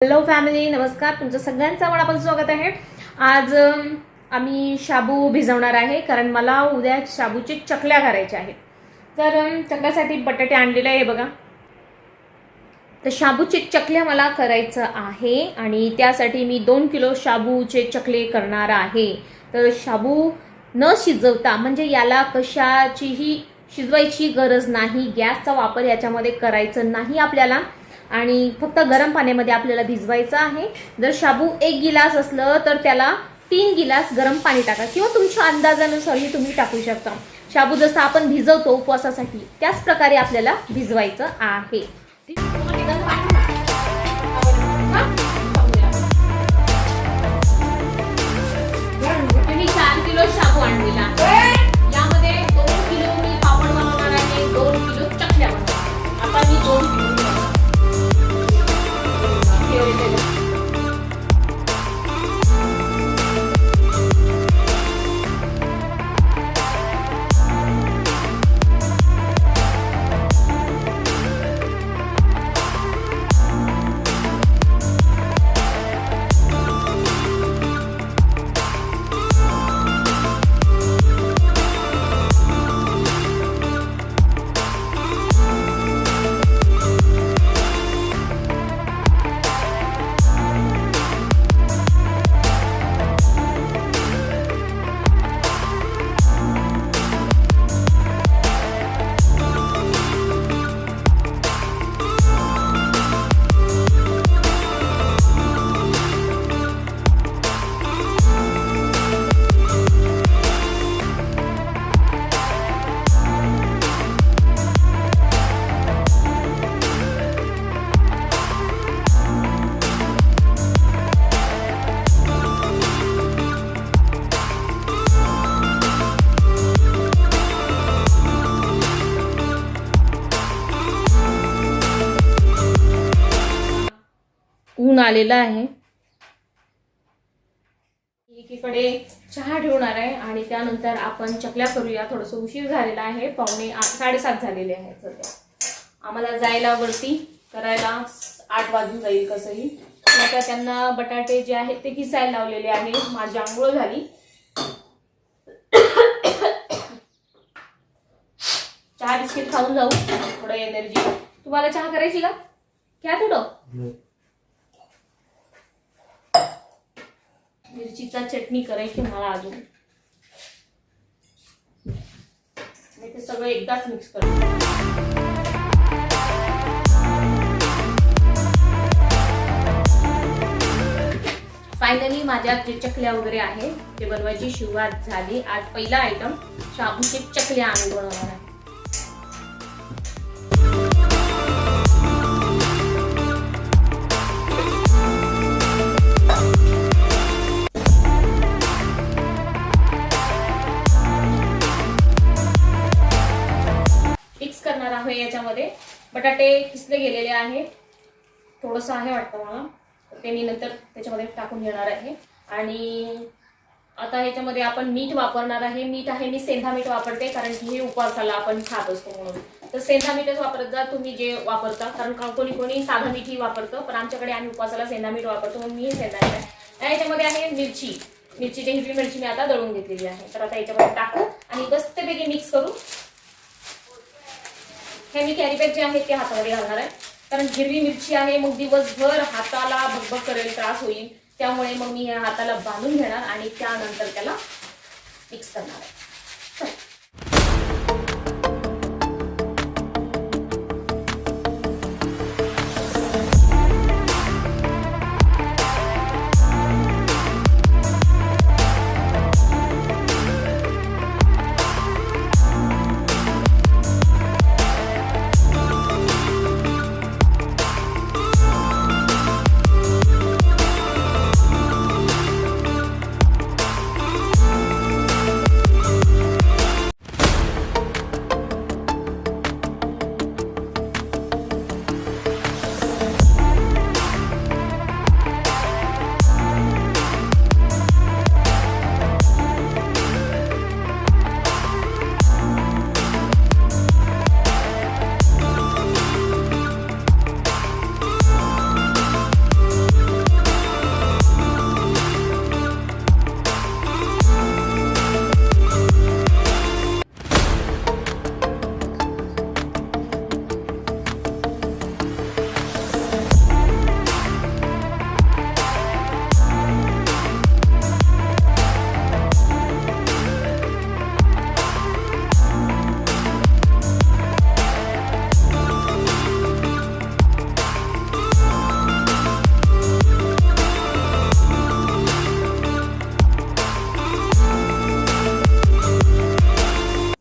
Hello family नमस्कार. तुमचं सगळ्यांचं मनापासून स्वागत आहे. आज आम्ही शाबू भिजवणार आहे कारण मला उद्या शाबूचे चकल्या करायच्या आहेत तर चकल्यासाठी बटाटे आणलेले आहे बघा. तर शाबूचे चकल्या मला करायचं आहे आणि त्यासाठी मी दोन किलो शाबूचे चकले करणार आहे. तर शाबू न शिजवता म्हणजे याला कशाचीही शिजवायची गरज नाही गॅसचा वापर याच्यामध्ये करायचं नाही आपल्याला. आणि फक्त गरम पाण्यामध्ये आपल्याला भिजवायचं आहे. जर शाबू एक गिलास असलं तर त्याला तीन गिलास गरम पाणी टाका किंवा तुमच्या अंदाजानुसारही तुम्ही टाकू शकता. शाबू जसं आपण भिजवतो उपवासासाठी त्याच प्रकारे आपल्याला भिजवायचं आहे. ऊन आलेलं आहे. एकीकडे चहा ठेवणार आहे आणि त्यानंतर आपण चकल्या करूया. थोडस उशीर झालेला आहे. पावणे आठ साडेसात झालेले आहेत सध्या. आम्हाला जायला वरती करायला आठ वाजून जाईल कसंही. आता त्यांना बटाटे जे आहेत ते किसायला लावलेले आहे. माझी आंघोळ झाली. चहा बिस्किट खाऊन जाऊ. थोडं एनर्जी तुम्हाला चहा करायची का? घ्या थोडं. मिरचीचा चटणी करायची मला अजून. मी ते सगळं एकदाच मिक्स कर फायनली माझ्या जे चकल्या वगैरे आहे ते बनवायची सुरुवात झाली. आज पहिला आयटम शाबूचे चकल्या आम्ही बनवणार आहे. बटाटे किसले गेलेले आहे थोडंसं आहे वाटतं मला. तर ते मी नंतर त्याच्यामध्ये टाकून घेणार आहे. आणि आता ह्याच्यामध्ये आपण मीठ वापरणार आहे. मीठ आहे मी सेंधा मीठ वापरते कारण की हे उपवासाला आपण खात असतो म्हणून. तर सेंधा मीठच वापरत जा तुम्ही जे वापरता. कारण का- कोणी कोणी साधं मीठही वापरतं पण आमच्याकडे आम्ही उपवासाला सेंधा मीठ वापरतो म्हणून मी सेंधा मीठ आहे. याच्यामध्ये आहे मिरची. मिरचीची हिरवी मिरची मी आता दळून घेतलेली आहे. तर आता याच्यामध्ये टाकू आणि मस्तपैकी मिक्स करू हे मी कॅरीबॅग जे आहे ते हातामध्ये घालणार आहे. कारण हिरवी मिरची आहे मग दिवसभर हाताला भगभग करेल त्रास होईल. त्यामुळे मग मी ह्या हाताला बांधून घेणार आणि त्यानंतर त्याला मिक्स करणार आहे.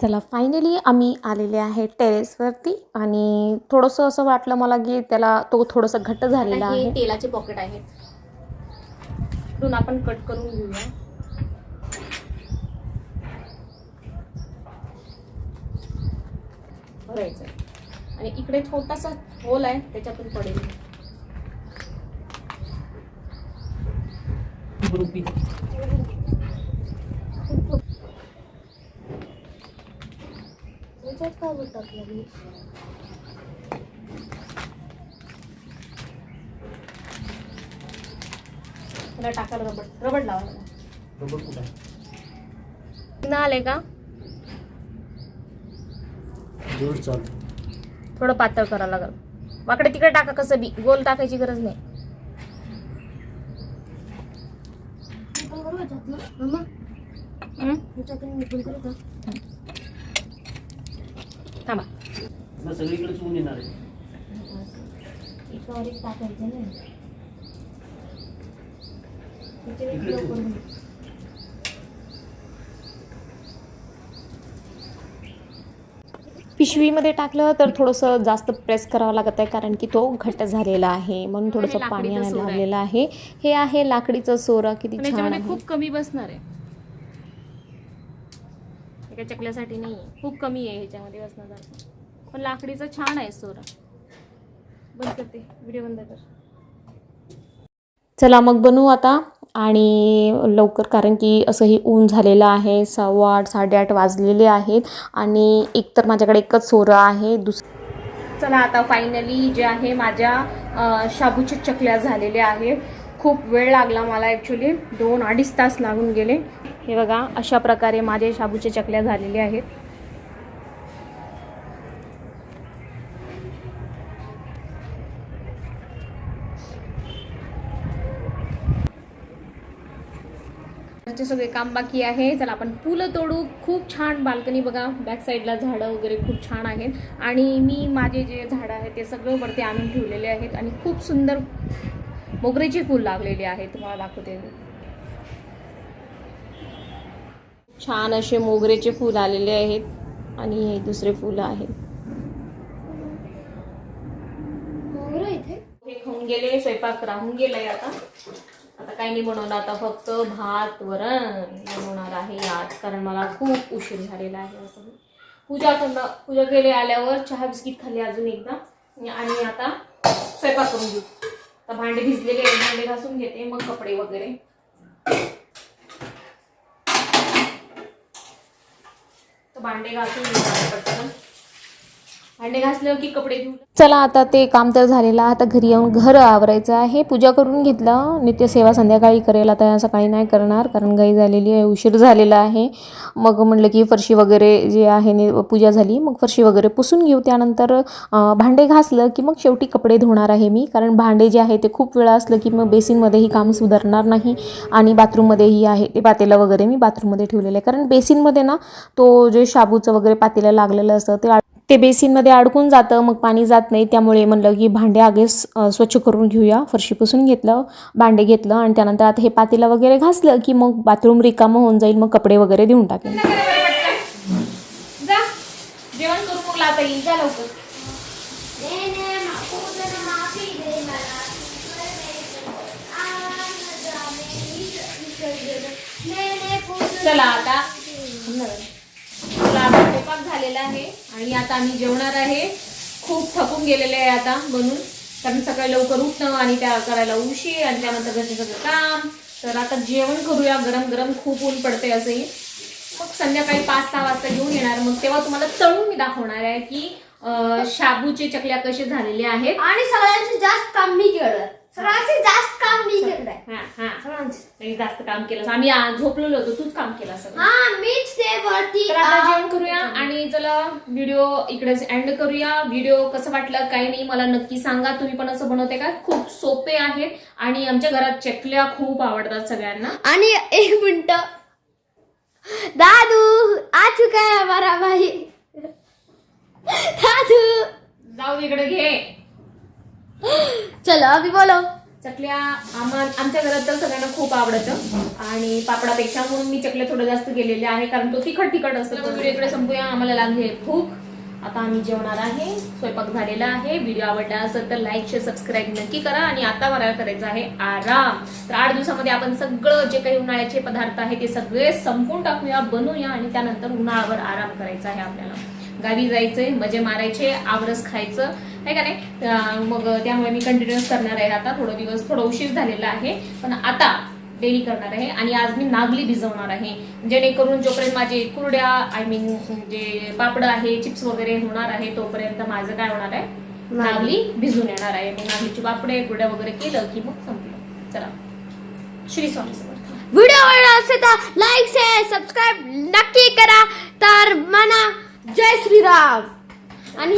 चला फायनली आम्ही आलेले आहे टेरेसवरती आणि थोडंसं असं वाटलं मला की त्याला तो थोडंसं घट्ट झालेला हे आहे. तेलाचे पॉकेट आहेत. आपण कट करून घेऊया. भरायचं आहे. आणि इकडे छोटासा होल आहे त्याच्यातून पडेल. मी त्याला टाकायला रबड. रबड लावायला ना आले का? थोडं पातळ करावं लागल. वाकडे तिकडे टाका कसं बी. गोल टाकायची गरज नाही. मम्मा हं? ह्याच्यातून मी पण करू का थांबा मग सगळीकडे चुकून येणार आहे एकावर एक टाकायचं ना त्याच्यावर एक इकडे लवकर ठेव. होईल. पिशवीमध्ये टाकलं तर थोडंसं जास्त प्रेस करावं लागत आहे कारण की तो घट्ट झालेला आहे म्हणून थोडंसं पाणी लाकडीचं आहे. लावलेलं आहे हे आहे लाकडीचं सोरा किती छान याच्यामध्ये आहे खूप कमी बसणार आहे एका चकल्यासाठी नाही. आहे खूप कमी आहे ह्याच्यामध्ये बसण्यासारखं पण लाकडीचं छान आहे सोरा. बंद करते व्हिडिओ बंद कर. चला मग बनवू आता. आणि लवकर कारण की असंही ऊन झालेलं आहे. सव्वा आठ साडेआठ वाजलेले आहेत. आणि एकतर माझ्याकडे एकच सोरं आहे. दुस चला आता फायनली जे आहे माझ्या शाबूच्या चकल्या झालेल्या आहे खूप वेळ लागला मला ॲक्च्युली दोन अडीच तास लागून गेले. हे बघा अशा प्रकारे माझे शाबूच्या चकल्या झालेल्या आहेत. सगळे काम बाकी आहे. चला आपण फुलं तोडू. खूप छान बाल्कनी बघा. बॅक साईडला झाडं वगैरे खूप छान आहेत. आणि मी माझे जे झाडं आहेत ते सगळं वरती आणून ठेवलेले आहेत. आणि खूप सुंदर मोगऱ्याचे फूल लागलेली आहेत. तुम्हाला दाखवते मी. छान असे मोगरेचे फूल आलेले आहेत आणि हे दुसरे फुलं आहेत. मोगरा इथे हे? खाऊन गेले स्वयंपाक राहून गेलाय आता. आता काही नाही बनवलं आता फक्त भात वरण बनवणार आहे आज कारण मला खूप उशीर झालेला आहे असं. पूजा करणं पूजा केले आल्यावर चहा बिस्किट खाल्ली अजून एकदा. आणि आता स्वयंपाक करून घेऊ. आता भांडे भिजलेले भांडे घासून घेते मग कपडे वगैरे. भांडे घासून घेऊ पटकन. भांडे घासल्यावर की कपडे चला आता ते काम तर झालेलं आता घरी येऊन घर आवरायचं आहे. पूजा करून घेतलं. नित्यसेवा संध्याकाळी करेल. आता सकाळी नाही करणार कारण गाई झालेली आहे उशीर झालेला आहे. मग म्हटलं की फरशी वगैरे जे आहे ने पूजा झाली. मग फरशी वगैरे पुसून घेऊ. त्यानंतर भांडे घासलं की मग शेवटी कपडे धुणार आहे मी. कारण भांडे जे आहे ते खूप वेळा असलं की मग बेसिनमध्येही काम सुधारणार नाही आणि बाथरूममध्येही आहे. ते पातेलं वगैरे मी बाथरूममध्ये ठेवलेलं आहे. कारण बेसिनमध्ये ना तो जे शाबूचं वगैरे पातेलं लागलेलं असतं ते ते बेसिनमध्ये अडकून जातं मग पाणी जात नाही. त्यामुळे म्हणलं की भांडे आगे स्वच्छ करून घेऊया. फरशी पुसून घेतलं भांडे घेतलं आणि त्यानंतर आता हे पातेला वगैरे घासलं की मग बाथरूम रिकामं होऊन जाईल मग कपडे वगैरे देऊन टाकेन. चला आता. स्वयंपाक झालेला आहे आणि आता आम्ही जेवणार आहे. खूप थकून गेलेले आहे आता बनून. कारण सकाळी लवकर उठणं आणि त्या करायला उशीर आणि त्यानंतर घरचे सगळं काम. तर आता जेवण करूया. गरम गरम खूप ऊन पडते असंही. मग संध्याकाळी पाच सहा वाजता घेऊन येणार. मग तेव्हा तुम्हाला तळून मी दाखवणार आहे की शाबूचे चकल्या कसे झालेले आहेत. आणि सगळ्यांचे जास्त काम मी केलं सगळ्यांचे जास्त काम मी केलंय. जास्त काम केलं. आम्ही आ- झोपलेलो होतो. तूच काम केलं सगळं. हा मीच ते वरती तर आता आ, जेवण करूया आणि चला व्हिडिओ इकडेच एंड करूया. व्हिडिओ कसं वाटलं? काही नाही मला नक्की सांगा. तुम्ही पण असं बनवते का? खूप सोपे आहेत आणि आमच्या घरात चकल्या खूप आवडतात सगळ्यांना. आणि एक मिनिट. दादू आ चुका है हमारा भाई दादू. जाऊ इकडे घे. चलो अभी बोलो चकल्या आम्हा आमच्या घरात तर सगळ्यांना खूप आवडतं. आणि पापडापेक्षा म्हणून मी चकल्या थोडं जास्त गेलेले आहे कारण तो तिखट तिखट असतो इकडे संपूया. आम्हाला लागली भूक. आता आम्ही जेवणार आहे. स्वयंपाक झालेला आहे. व्हिडिओ आवडला असेल तर लाईक शेअर सबस्क्राईब नक्की करा. आणि आता मला करायचं आहे आराम. तर आठ दिवसामध्ये आपण सगळं जे काही उन्हाळ्याचे पदार्थ आहे ते सगळे संपून टाकूया बनवूया आणि त्यानंतर उन्हाळ्यावर आराम करायचा आहे आपल्याला. गावी जायचंय मजे मारायचे आवरस खायचं आहे का नाही? मग त्यामुळे मी कंटिन्युअस करणार आहे आता थोडं दिवस थोडं उशीर झालेला आहे पण आता डेली करणार आहे आणि आज मी नागली भिजवणार आहे. जेणेकरून जोपर्यंत माझे कुरड्या आय मीन जे पापड आहे चिप्स वगैरे होणार आहे तोपर्यंत माझं काय होणार आहे? नागली. भिजून येणार आहे. मग नागलीची पापडे कुरड्या वगैरे केलं की मग संपलं. चला. श्री स्वामी समर्थ. व्हिडिओ आवडला असेल तर लाईक शेअर सबस्क्राईब नक्की करा. तर म्हणा जय श्रीराम. आणि